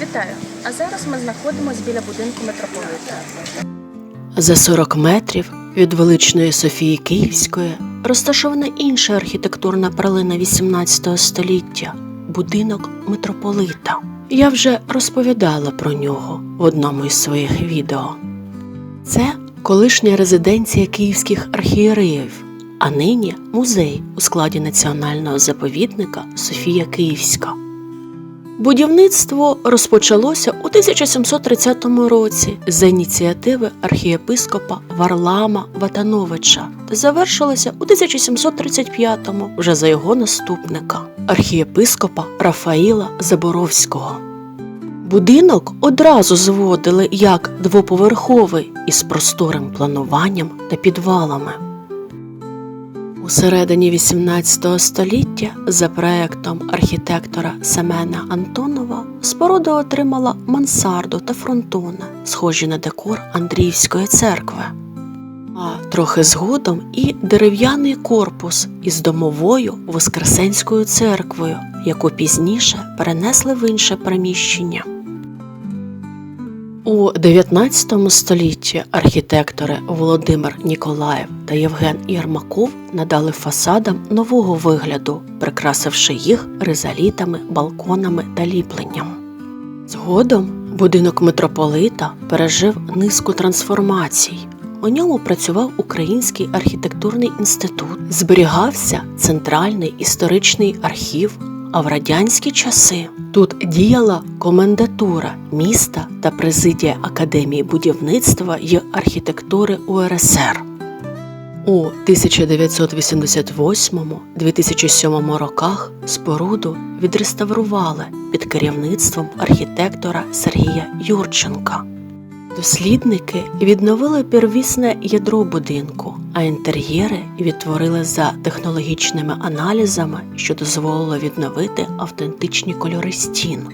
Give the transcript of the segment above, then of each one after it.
Вітаю! А зараз ми знаходимося біля будинку митрополита. За 40 метрів від величної Софії Київської розташована інша архітектурна перлина XVIII століття будинок митрополита. Я вже розповідала про нього в одному із своїх відео. Це колишня резиденція київських архієреїв, а нині музей у складі національного заповідника Софія Київська. Будівництво розпочалося у 1730 році за ініціативи архієпископа Варлама Ватановича та завершилося у 1735-му вже за його наступника архієпископа Рафаїла Заборовського. Будинок одразу зводили як двоповерховий із просторим плануванням та підвалами. У середині XVIII століття за проектом архітектора Семена Антонова споруда отримала мансарду та фронтони, схожі на декор Андріївської церкви. А трохи згодом і дерев'яний корпус із домовою Воскресенською церквою, яку пізніше перенесли в інше приміщення. У 19 столітті архітектори Володимир Ніколаєв та Євген Єрмаков надали фасадам нового вигляду, прикрасивши їх ризалітами, балконами та ліпленням. Згодом будинок митрополита пережив низку трансформацій. У ньому працював Український архітектурний інститут, зберігався центральний історичний архів. А в радянські часи тут діяла комендатура міста та президія Академії будівництва й архітектури УРСР. У 1988-2007 роках споруду відреставрували під керівництвом архітектора Сергія Юрченка. Дослідники відновили первісне ядро будинку, а інтер'єри відтворили за технологічними аналізами, що дозволило відновити автентичні кольори стін.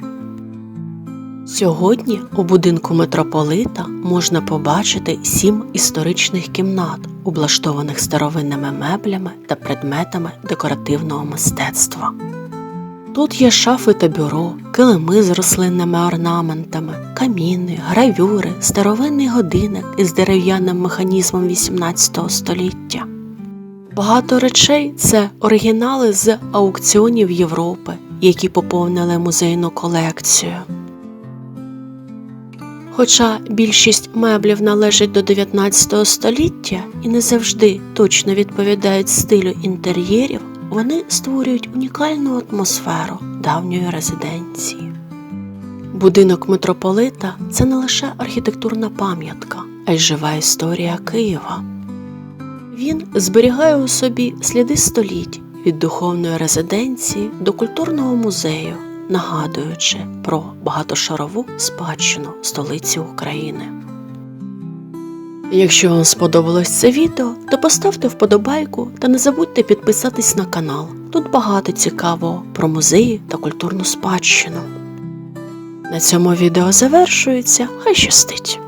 Сьогодні у будинку митрополита можна побачити сім історичних кімнат, облаштованих старовинними меблями та предметами декоративного мистецтва. Тут є шафи та бюро, килими з рослинними орнаментами, каміни, гравюри, старовинний годинник із дерев'яним механізмом XVIII століття. Багато речей це оригінали з аукціонів Європи, які поповнили музейну колекцію. Хоча більшість меблів належить до 19 століття і не завжди точно відповідають стилю інтер'єрів, вони створюють унікальну атмосферу давньої резиденції. Будинок митрополита це не лише архітектурна пам'ятка, а й жива історія Києва. Він зберігає у собі сліди століть від духовної резиденції до культурного музею, нагадуючи про багатошарову спадщину столиці України. Якщо вам сподобалось це відео, то поставте вподобайку та не забудьте підписатись на канал. Тут багато цікавого про музеї та культурну спадщину. На цьому відео завершується. Хай щастить!